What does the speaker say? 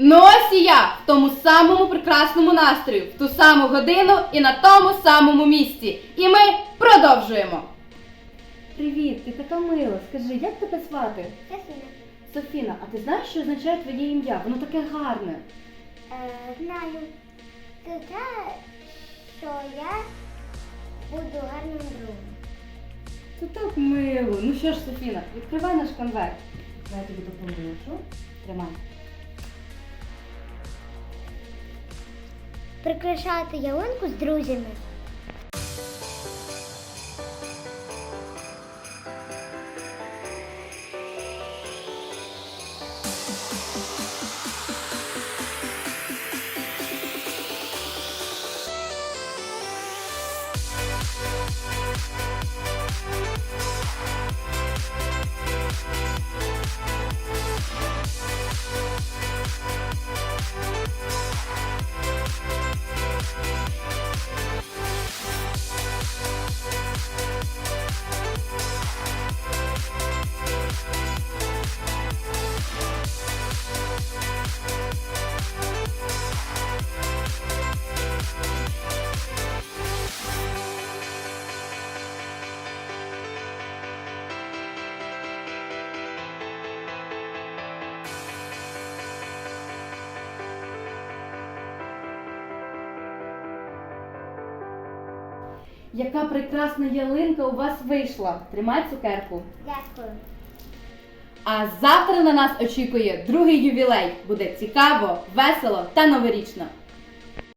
Ну ось і я в тому самому прекрасному настрою, в ту саму годину і на тому самому місці. І ми продовжуємо. Привіт, ти така мила. Скажи, як тебе звати? Софіна. Софіна, а ти знаєш, що означає твоє ім'я? Воно таке гарне. Е, знаю. Це те, що я буду гарним другом. Це так мило. Ну що ж, Софіна, відкривай наш конверт. Я тобі допоможу. Тримай. Прикрашати ялинку з друзями. Яка прекрасна ялинка у вас вийшла. Тримай цукерку. Дякую. А завтра на нас очікує другий ювілей. Буде цікаво, весело та новорічно.